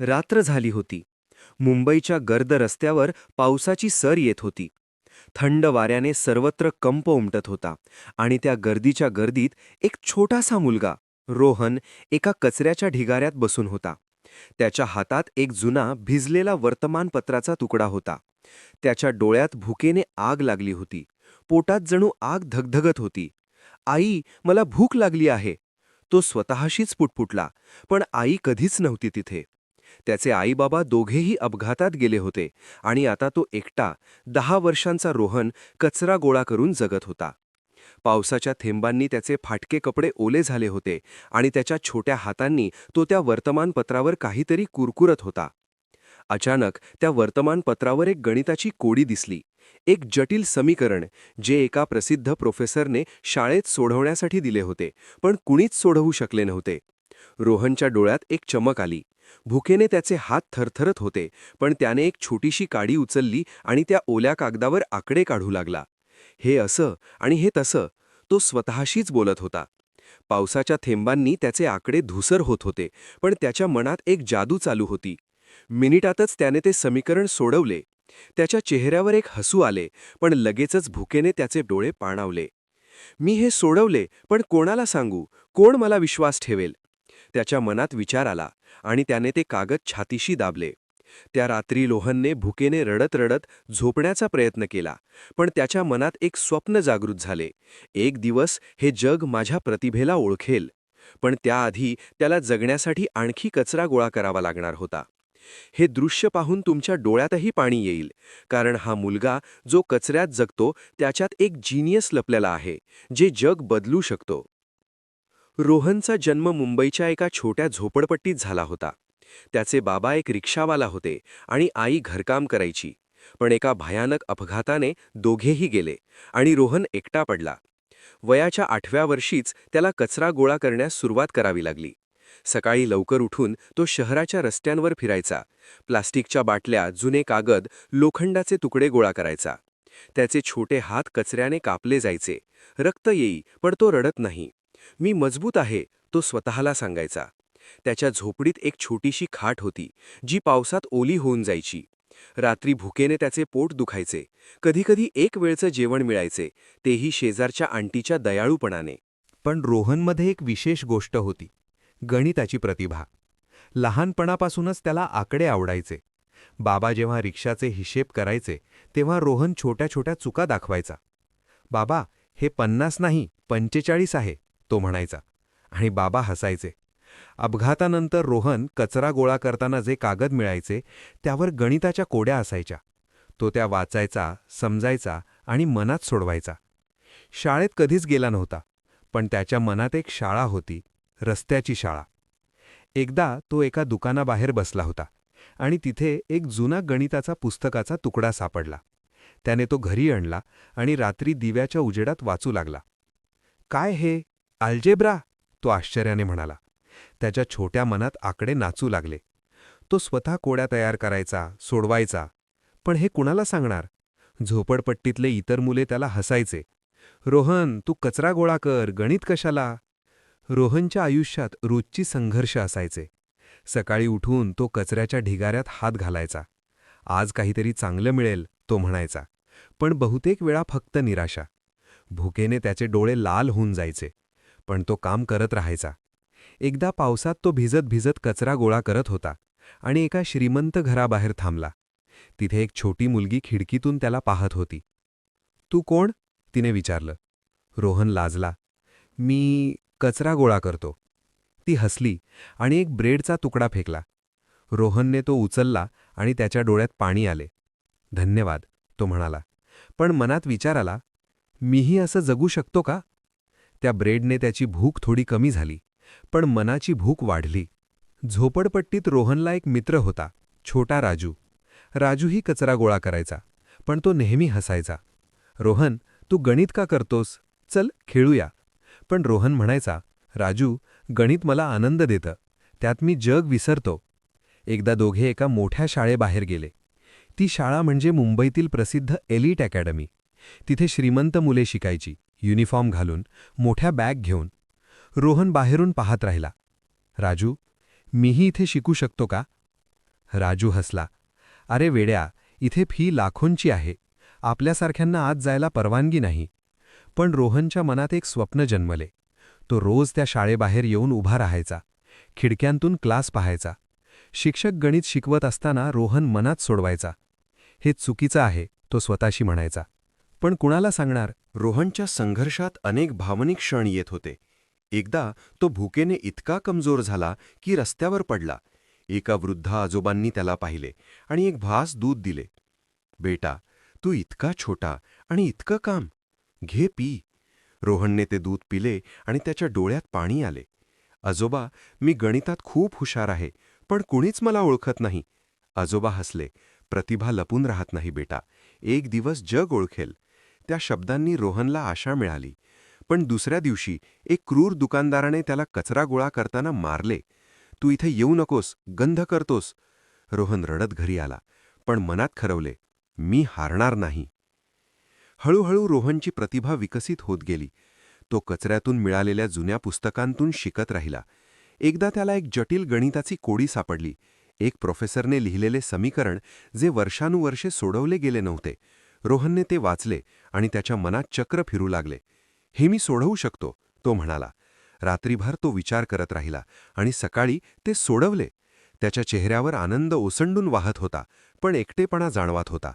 रात्र झाली होती. मुंबईच्या गर्द रस्त्यावर पावसाची सर येत होती. थंड वाऱ्याने सर्वत्र कंप उमटत होता आणि त्या गर्दीच्या गर्दीत एक छोटासा मुलगा रोहन एका कचऱ्याच्या ढिगाऱ्यात बसून होता. त्याच्या हातात एक जुना भिजलेला वर्तमानपत्राचा तुकडा होता. त्याच्या डोळ्यात भुकेने आग लागली होती. पोटात जणू आग धगधगत होती. आई मला भूक लागली आहे. तो स्वतःशीच पुटपुटला पण आई कधीच नव्हती तिथे. त्याचे आईबाबा दोघेही अपघातात गेले होते आणि आता तो एकटा दहा वर्षांचा रोहन कचरा गोळा करून जगत होता. पावसाच्या थेंबांनी त्याचे फाटके कपडे ओले झाले होते आणि त्याच्या छोट्या हातांनी तो त्या वर्तमानपत्रावर काहीतरी कुरकुरत होता. अचानक त्या वर्तमानपत्रावर एक गणिताची कोडी दिसली. एक जटिल समीकरण जे एका प्रसिद्ध प्रोफेसरने शाळेत सोडवण्यासाठी दिले होते पण कुणीच सोडवू शकले नव्हते. रोहनच्या डोळ्यात एक चमक आली. भुकेने त्याचे हात थरथरत होते पण त्याने एक छोटीशी काडी उचलली आणि त्या ओल्या कागदावर आकडे काढू लागला. हे असं आणि हे तसं तो स्वतःशीच बोलत होता. पावसाच्या थेंबांनी त्याचे आकडे धुसर होत होते पण त्याच्या मनात एक जादू चालू होती. मिनिटातच त्याने ते समीकरण सोडवले. त्याच्या चेहऱ्यावर एक हसू आले पण लगेचच भुकेने त्याचे डोळे पाणावले. मी हे सोडवले पण कोणाला सांगू? कोण मला विश्वास ठेवेल? त्याच्या मनात विचार आला आणि त्याने ते कागद छातीशी दाबले. त्या रात्री लोहनने भुकेने रडत रडत झोपण्याचा प्रयत्न केला पण त्याच्या मनात एक स्वप्न जागृत झाले. एक दिवस हे जग माझ्या प्रतिभेला ओळखेल पण त्याआधी त्याला जगण्यासाठी आणखी कचरा गोळा करावा लागणार होता. हे दृश्य पाहून तुमच्या डोळ्यातही पाणी येईल कारण हा मुलगा जो कचऱ्यात जगतो त्याच्यात एक जिनियस लपलेला आहे जे जग बदलू शकतो. रोहनचा जन्म मुंबईच्या एका छोट्या झोपडपट्टीत झाला होता. त्याचे बाबा एक रिक्षावाला होते आणि आई घरकाम करायची. पण एका भयानक अपघाताने दोघेही गेले आणि रोहन एकटा पडला. वयाच्या आठव्या वर्षीच त्याला कचरा गोळा करण्यास सुरुवात करावी लागली. सकाळी लवकर उठून तो शहराच्या रस्त्यांवर फिरायचा. प्लास्टिकच्या बाटल्या जुने कागद लोखंडाचे तुकडे गोळा करायचा. त्याचे छोटे हात कचऱ्याने कापले जायचे. रक्त येई पण तो रडत नाही. मी मजबूत आहे तो स्वतःला सांगायचा. त्याच्या झोपडीत एक छोटीशी खाट होती जी पावसात ओली होऊन जायची. रात्री भुकेने त्याचे पोट दुखायचे. कधीकधी एक वेळचं जेवण मिळायचे तेही शेजारच्या आंटीच्या दयाळूपणाने. पण रोहनमध्ये एक विशेष गोष्ट होती गणिताची प्रतिभा. लहानपणापासूनच त्याला आकडे आवडायचे. बाबा जेव्हा रिक्षाचे हिशेब करायचे तेव्हा रोहन छोट्या छोट्या चुका दाखवायचा. बाबा हे पन्नास नाही पंचेचाळीस आहे. तो म्हणायचा. आणि बाबा हसायचे. अपघातानंतर रोहन कचरा गोळा करताना जे कागद मिळायचे त्यावर गणिताच्या कोड्या असायच्या. तो त्या वाचायचा समजायचा आणि मनात सोडवायचा. शाळेत कधीच गेला नव्हता पण त्याच्या मनात एक शाळा होती रस्त्याची शाळा. एकदा तो एका दुकानाबाहेर बसला होता आणि तिथे एक जुना गणिताचा पुस्तकाचा तुकडा सापडला. त्याने तो घरी आणला आणि रात्री दिव्याच्या उजेडात वाचू लागला. काय हे? अल्जेब्रा तो आश्चर्याने म्हणाला. त्याच्या छोट्या मनात आकडे नाचू लागले. तो स्वतः कोड्या तयार करायचा सोडवायचा पण हे कुणाला सांगणार? झोपडपट्टीतले इतर मुले त्याला हसायचे. रोहन तू कचरा गोळा कर गणित कशाला? रोहनच्या आयुष्यात रोजची संघर्ष असायचे. सकाळी उठून तो कचऱ्याच्या ढिगाऱ्यात हात घालायचा. आज काहीतरी चांगलं मिळेल तो म्हणायचा. पण बहुतेक वेळा फक्त निराशा. भुकेने त्याचे डोळे लाल होऊन जायचे. पण तो काम करत राहायचा. एकदा पावसात तो भिजत भिजत कचरा गोळा करत होता आणि एका श्रीमंत घराबाहेर थांबला. तिथे एक छोटी मुलगी खिडकीतून त्याला पाहत होती. तू कोण? तिने विचारलं. रोहन लाजला. मी कचरा गोळा करतो. ती हसली आणि एक ब्रेडचा तुकडा फेकला. रोहनने तो उचलला आणि त्याच्या डोळ्यात पाणी आले. धन्यवाद तो म्हणाला. पण मनात विचार आला मीही असं जगू शकतो का? त्या ब्रेडने त्याची भूक थोडी कमी झाली पण मनाची भूक वाढली. झोपडपट्टीत रोहनला एक मित्र होता छोटा राजू. राजूही कचरा गोळा करायचा पण तो नेहमी हसायचा. रोहन तू गणित का करतोस? चल खेळूया. पण रोहन म्हणायचा राजू गणित मला आनंद देतं. त्यात मी जग विसरतो. एकदा दोघे एका मोठ्या शाळेबाहेर गेले. ती शाळा म्हणजे मुंबईतील प्रसिद्ध एलिट अकॅडमी. तिथे श्रीमंत मुले शिकायची. युनिफॉर्म घालून मोठ्या बॅग घेऊन रोहन बाहेरून पाहत राहिला. राजू मीही इथे शिकू शकतो का? राजू हसला. अरे वेड्या इथे फी लाखोंची आहे. आपल्यासारख्यांना आत जायला परवानगी नाही. पण रोहनच्या मनात एक स्वप्न जन्मले. तो रोज त्या शाळेबाहेर येऊन उभा राहायचा. खिडक्यांतून क्लास पाहायचा. शिक्षक गणित शिकवत असताना रोहन मनात सोडवायचा. हे चुकीचं आहे तो स्वतःशी म्हणायचा. पण कुणाला सांगणार? रोहनच्या संघर्षात अनेक भावनिक क्षण येत होते. एकदा तो भुकेने इतका कमजोर झाला की रस्त्यावर पडला. एका वृद्ध आजोबांनी त्याला पाहिले आणि एक भास दूध दिले. बेटा तू इतका छोटा आणि इतकं काम. घे पी. रोहनने ते दूध पिले आणि त्याच्या डोळ्यात पाणी आले. आजोबा मी गणितात खूप हुशार आहे पण कुणीच मला ओळखत नाही. आजोबा हसले. प्रतिभा लपून राहत नाही बेटा. एक दिवस जग ओळखेल. त्या शब्दांनी रोहनला आशा मिळाली. पण दुसऱ्या दिवशी एक क्रूर दुकानदाराने त्याला कचरा गोळा करताना मारले. तू इथे येऊ नकोस गंध करतोस. रोहन रडत घरी आला पण मनात खरवले मी हारणार नाही. हळूहळू रोहनची प्रतिभा विकसित होत गेली. तो कचऱ्यातून मिळालेल्या जुन्या पुस्तकांतून शिकत राहिला. एकदा त्याला एक जटिल गणिताची कोडी सापडली. एक प्रोफेसरने लिहिलेले समीकरण जे वर्षानुवर्षे सोडवले गेले नव्हते. रोहनने ते वाचले आणि त्याच्या मनात चक्र फिरू लागले. हे मी सोडवू शकतो तो म्हणाला. रात्रीभर तो विचार करत राहिला आणि सकाळी ते सोडवले. त्याच्या चेहऱ्यावर आनंद ओसंडून वाहत होता पण एकटेपणा जाणवत होता.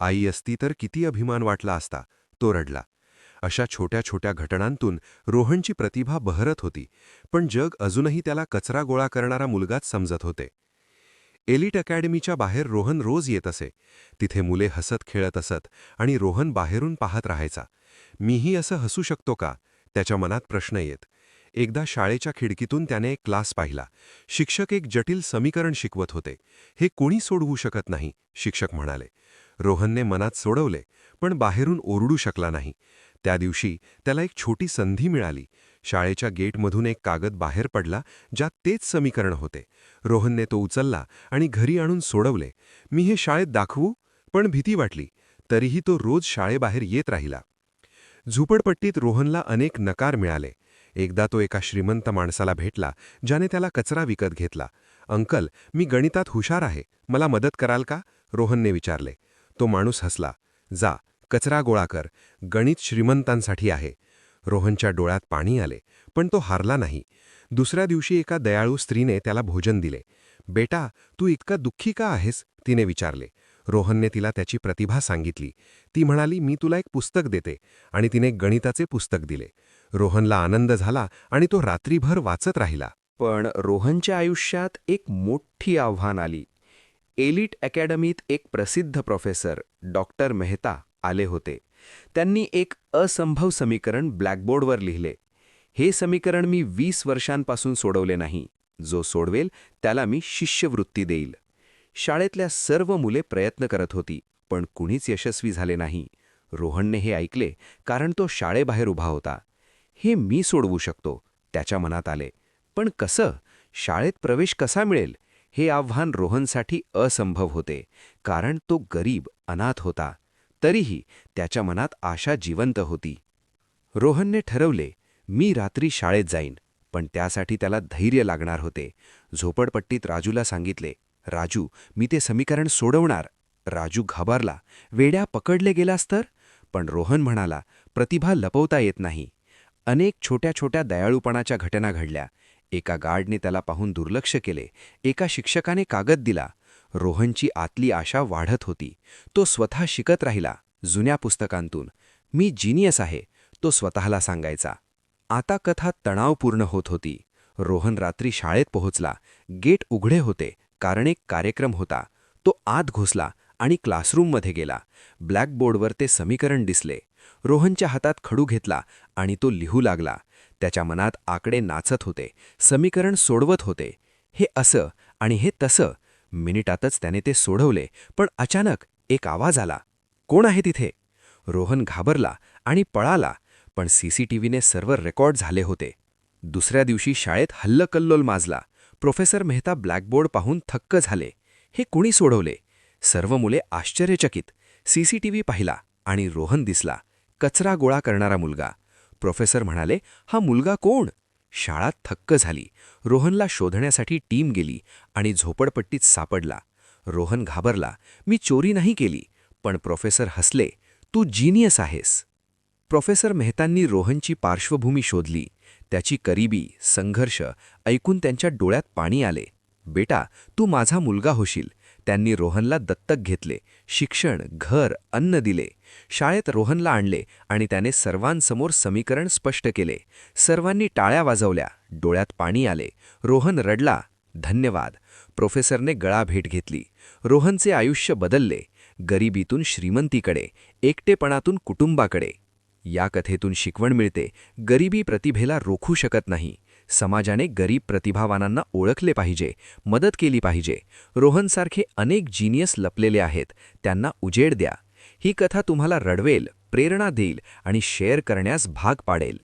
आई असती तर किती अभिमान वाटला असता तो रडला. अशा छोट्या छोट्या घटनांतून रोहनची प्रतिभा बहरत होती पण जग अजूनही त्याला कचरा गोळा करणारा मुलगाच समजत होते. एलिट अकॅडमीच्या बाहेर रोहन रोज येत असे. तिथे मुले हसत खेळत असत आणि रोहन बाहेरून पाहत राहायचा. मीही असं हसू शकतो का? त्याच्या मनात प्रश्न येत. एकदा शाळेच्या खिडकीतून त्याने एक क्लास पाहिला. शिक्षक एक जटिल समीकरण शिकवत होते. हे कोणी सोडवू शकत नाही शिक्षक म्हणाले. रोहनने मनात सोडवले पण बाहेरून ओरडू शकला नाही. त्या दिवशी त्याला एक छोटी संधी मिळाली. शाळेच्या गेटमधून एक कागद बाहेर पडला ज्यात तेच समीकरण होते. रोहनने तो उचलला आणि घरी आणून सोडवले. मी हे शाळेत दाखवू? पण भीती वाटली. तरीही तो रोज शाळेबाहेर येत राहिला. झुपडपट्टीत रोहनला अनेक नकार मिळाले. एकदा तो एका श्रीमंत माणसाला भेटला ज्याने त्याला कचरा विकत घेतला. अंकल मी गणितात हुशार आहे. मला मदत कराल का? रोहनने विचारले. तो माणूस हसला. जा कचरा गोळा कर. गणित श्रीमंतांसाठी आहे. रोहनच्या डोळ्यात पाणी आले पण तो हारला नाही. दुसऱ्या दिवशी एका दयाळू स्त्रीने त्याला भोजन दिले. बेटा तू इतका दुःखी का आहेस? तिने विचारले. रोहनने तिला त्याची प्रतिभा सांगितली. ती म्हणाली मी तुला एक पुस्तक देते. आणि तिने गणिताचे पुस्तक दिले. रोहनला आनंद झाला आणि तो रात्रीभर वाचत राहिला. पण रोहनच्या आयुष्यात एक मोठी आव्हान आली. एलिट अकॅडमीत एक प्रसिद्ध प्रोफेसर डॉक्टर मेहता आले होते. त्यांनी एक असंभव समीकरण ब्लॅकबोर्डवर लिहिले. हे समीकरण मी वीस वर्षांपासून सोडवले नाही. जो सोडवेल त्याला मी शिष्यवृत्ती देईल. शाळेतल्या सर्व मुले प्रयत्न करत होती पण कुणीच यशस्वी झाले नाही. रोहनने हे ऐकले कारण तो शाळेबाहेर उभा होता. हे मी सोडवू शकतो त्याच्या मनात आले. पण कसं? शाळेत प्रवेश कसा मिळेल? हे आव्हान रोहनसाठी असंभव होते कारण तो गरीब अनाथ होता. तरीही त्याच्या मनात आशा जिवंत होती. रोहनने ठरवले मी रात्री शाळेत जाईन पण त्यासाठी त्याला धैर्य लागणार होते. झोपडपट्टीत राजूला सांगितले राजू मी ते समीकरण सोडवणार. राजू घाबरला. वेड्या पकडले गेलास तर? पण रोहन म्हणाला प्रतिभा लपवता येत नाही. अनेक छोट्या छोट्या दयाळूपणाच्या घटना घडल्या. एका गार्डने त्याला पाहून दुर्लक्ष केले. एका शिक्षकाने कागद दिला. रोहनची आतली आशा वाढत होती. तो स्वतः शिकत राहिला जुन्या पुस्तकांतून. मी जिनियस आहे तो स्वतःला सांगायचा. आता कथा तणावपूर्ण होत होती. रोहन रात्री शाळेत पोहोचला. गेट उघडे होते कारण एक कार्यक्रम होता. तो आत घुसला आणि क्लासरूममध्ये गेला. ब्लॅकबोर्डवर ते समीकरण दिसले. रोहनच्या हातात खडू घेतला आणि तो लिहू लागला. त्याच्या मनात आकडे नाचत होते. समीकरण सोडवत होते. हे असं आणि हे तसं मिनिटातच त्याने ते सोडवले पण अचानक एक आवाज आला. कोण आहे तिथे? रोहन घाबरला आणि पळाला पण सीसीटीव्हीने सर्व रेकॉर्ड झाले होते. दुसऱ्या दिवशी शाळेत हल्लकल्लोल माजला. प्रोफेसर मेहता ब्लॅकबोर्ड पाहून थक्क झाले. हे कुणी सोडवले? सर्व मुले आश्चर्यचकित. सीसीटीव्ही पाहिला आणि रोहन दिसला. कचरा गोळा करणारा मुलगा. प्रोफेसर म्हणाले हा मुलगा कोण? शाळा थक्क झाली. रोहनला शोधण्यासाठी टीम गेली आणि झोपडपट्टीत सापडला. रोहन घाबरला. मी चोरी नाही केली पण प्रोफेसर हसले. तू जिनियस आहेस. प्रोफेसर मेहतांनी रोहनची पार्श्वभूमी शोधली. त्याची करीबी संघर्ष ऐकून त्यांच्या डोळ्यात पाणी आले. बेटा तू माझा मुलगा होशील. त्यांनी रोहनला दत्तक घेतले शिक्षण घर अन्न दिले. शाळेत रोहनला आणले आणि त्याने सर्वांसमोर समीकरण स्पष्ट केले. सर्वांनी टाळ्या वाजवल्या डोळ्यात पाणी आले. रोहन रडला धन्यवाद. प्रोफेसरने गळा भेट घेतली. रोहनचे आयुष्य बदलले गरिबीतून श्रीमंतीकडे एकटेपणातून कुटुंबाकडे. या कथेतून शिकवण मिळते गरिबी प्रतिभेला रोखू शकत नाही. समाजाने गरीब प्रतिभावानांना ओळखले पाहिजे मदत केली पाहिजे. रोहनसारखे अनेक जिनियस लपलेले आहेत त्यांना उजेड द्या. ही कथा तुम्हाला रडवेल प्रेरणा देईल आणि शेअर करण्यास भाग पाडेल.